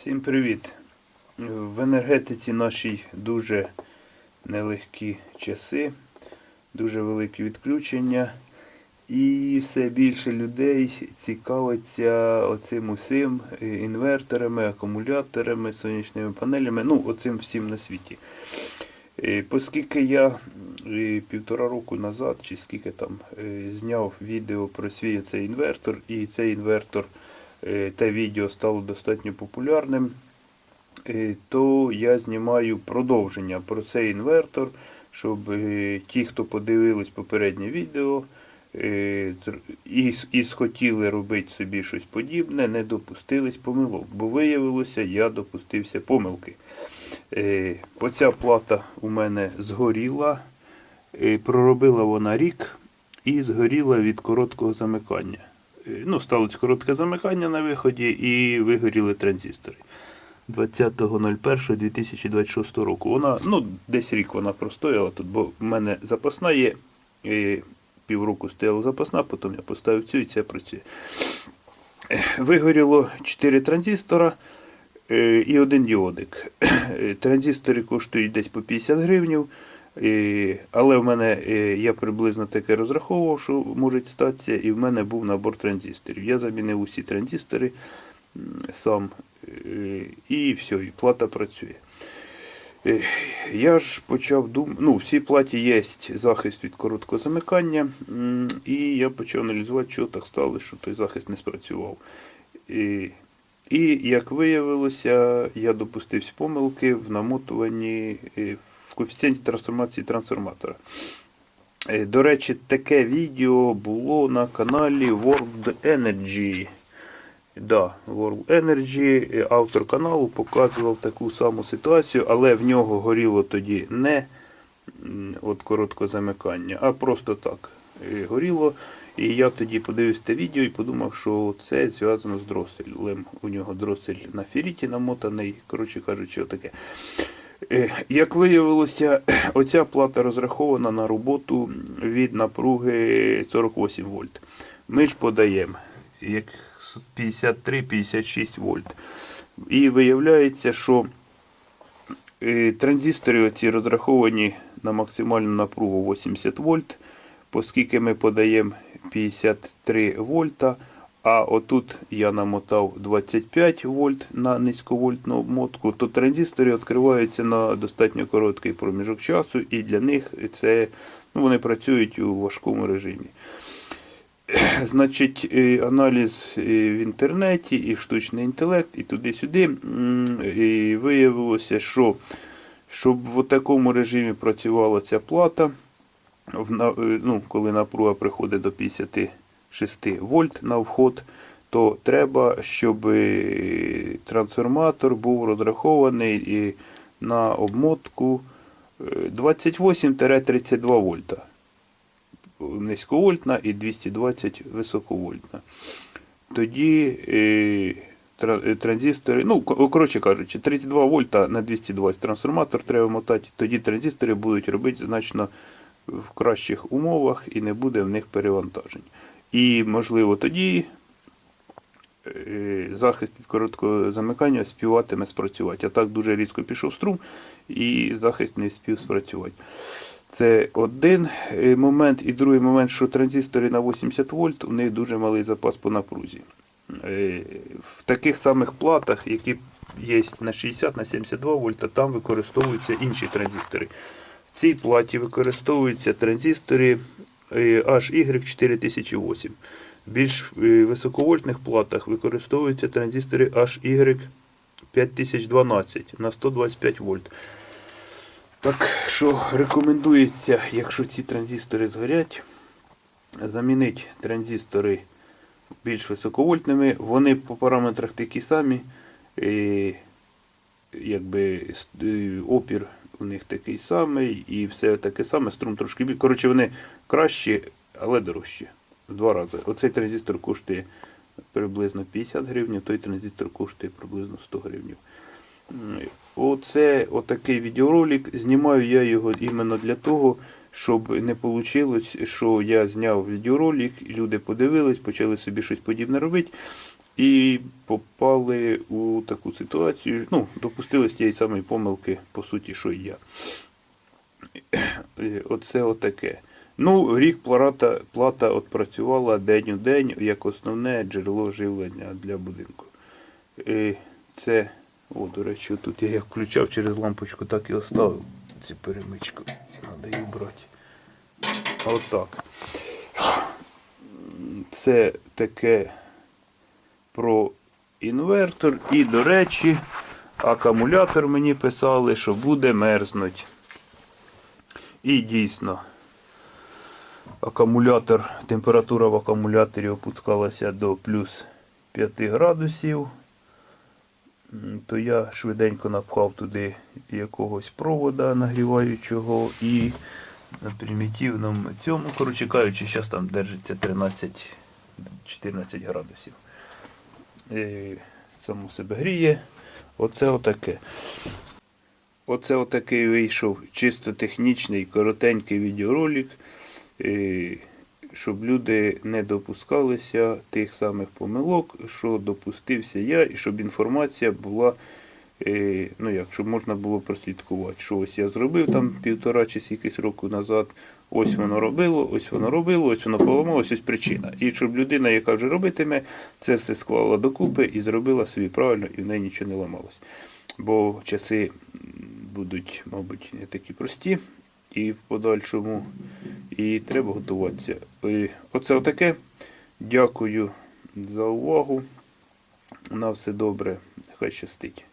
Всім привіт! В енергетиці нашій дуже нелегкі часи, дуже великі відключення. І все більше людей цікавиться оцим усім інверторами, акумуляторами, сонячними панелями, ну, оцим всім на світі. Оскільки я півтора року назад, чи скільки там, е, зняв відео про свій цей інвертор, і цей інвертор, те відео стало достатньо популярним, е, то я знімаю продовження про цей інвертор, щоб е, ті, хто подивились попереднє відео, е, і, схотіли робити собі щось подібне, не допустились помилок. Бо виявилося, я допустився помилки. Е, Оця плата у мене згоріла. Е, Проробила вона рік і згоріла від короткого замикання. Е, Ну, сталося коротке замикання на виході і вигоріли транзистори. 20.01.2026 року. Вона, ну, десь рік вона простояла тут, бо в мене запасна є. І півроку стояла запасна, потім я поставив цю і це працює. Е, Вигоріло 4 транзистора е, і один діодик. Транзистори коштують десь по 50 гривнів. Е, Але в мене е, я приблизно таке розраховував, що може статися, і в мене був набор транзисторів. Я замінив усі транзистори сам, е, і все, і плата працює. Е, Я ж почав думати, ну, в цій платі є захист від короткого замикання, і я почав аналізувати, що так сталося, що той захист не спрацював. І, і як виявилося, я допустився помилки в намотуванні в коефіцієнті трансформації трансформатора. Е, До речі, таке відео було на каналі World Energy. Да, World Energy, е, автор каналу показував таку саму ситуацію, але в нього горіло тоді не от короткого замикання, а просто так е, горіло. І я тоді подивився те відео і подумав, що це зв'язано з дроселем. У нього дросель на феріті намотаний, коротше кажучи, отаке. Е, Як виявилося, оця плата розрахована на роботу від напруги 48 вольт. Ми ж подаємо як 53-56 вольт. І виявляється, що е, транзистори оці розраховані на максимальну напругу 80 вольт, оскільки ми подаємо 53 вольта, а отут я намотав 25 вольт на низьковольтну обмотку, то транзистори відкриваються на достатньо короткий проміжок часу, і для них це ну, вони працюють у важкому режимі. Значить, аналіз в інтернеті і штучний інтелект, і туди-сюди. І виявилося, що щоб в такому режимі працювала ця плата, е, ну, коли напруга приходить до 56 вольт на вход, то треба, щоб е, трансформатор був розрахований на обмотку е, 28-32 вольта низьковольтна і 220 високовольтна. Тоді е, е, транзистори, ну, коротше кажучи, 32 вольта на 220 трансформатор треба мотати, тоді транзистори будуть робити значно в кращих умовах і не буде в них перевантажень. І, можливо, тоді е, захист від короткого замикання співатиме спрацювати. А так дуже різко пішов струм і захист не спів спрацювати. Це один е, момент. І другий момент, що транзистори на 80 вольт, у них дуже малий запас по напрузі. Е, В таких самих платах, які є на 60 на 72 вольта, там використовуються інші транзистори. В цій платі використовуються транзистори HY4008. В більш е, високовольтних платах використовуються транзистори HY5012 на 125 вольт. Так що рекомендується, якщо ці транзистори згорять, замінити транзистори більш високовольтними. Вони по параметрах такі самі. І, якби е, опір у них такий самий, і все таке саме, струм трошки більше. Коротше, вони кращі, але дорожчі. В два рази. Оцей транзистор коштує приблизно 50 гривень, той транзистор коштує приблизно 100 гривень. Оце отакий відеоролик. Знімаю я його іменно для того, щоб не вийшло, що я зняв відеоролик, люди подивились, почали собі щось подібне робити. І попали у таку ситуацію, ну, допустились тієї самої помилки, по суті, що і я. Е, Оце отаке. Ну, рік плата, плата от працювала день у день як основне джерело живлення для будинку. І це, о, до речі, тут я як включав через лампочку, так і оставив цю перемичку. Треба її брати. Отак. Це таке про інвертор. І, до речі, акумулятор мені писали, що буде мерзнуть. І дійсно, акумулятор, температура в акумуляторі опускалася до плюс 5 градусів. То я швиденько напхав туди якогось провода нагріваючого і на примітивному цьому, коротше кажучи, зараз там держиться 13-14 градусів. Само себе гріє. Оце отаке. Оце отакий вийшов чисто технічний, коротенький відеоролик, щоб люди не допускалися тих самих помилок, що допустився я, і щоб інформація була, е, ну як, щоб можна було прослідкувати, що ось я зробив там півтора чи якийсь року назад, ось воно робило, ось воно робило, ось воно поламалось, ось причина. І щоб людина, яка вже робитиме, це все склала докупи і зробила собі правильно, і в неї нічого не ламалось. Бо часи будуть, мабуть, не такі прості і в подальшому. І треба готуватися. І Оце отаке. Дякую за увагу. На все добре. Хай щастить.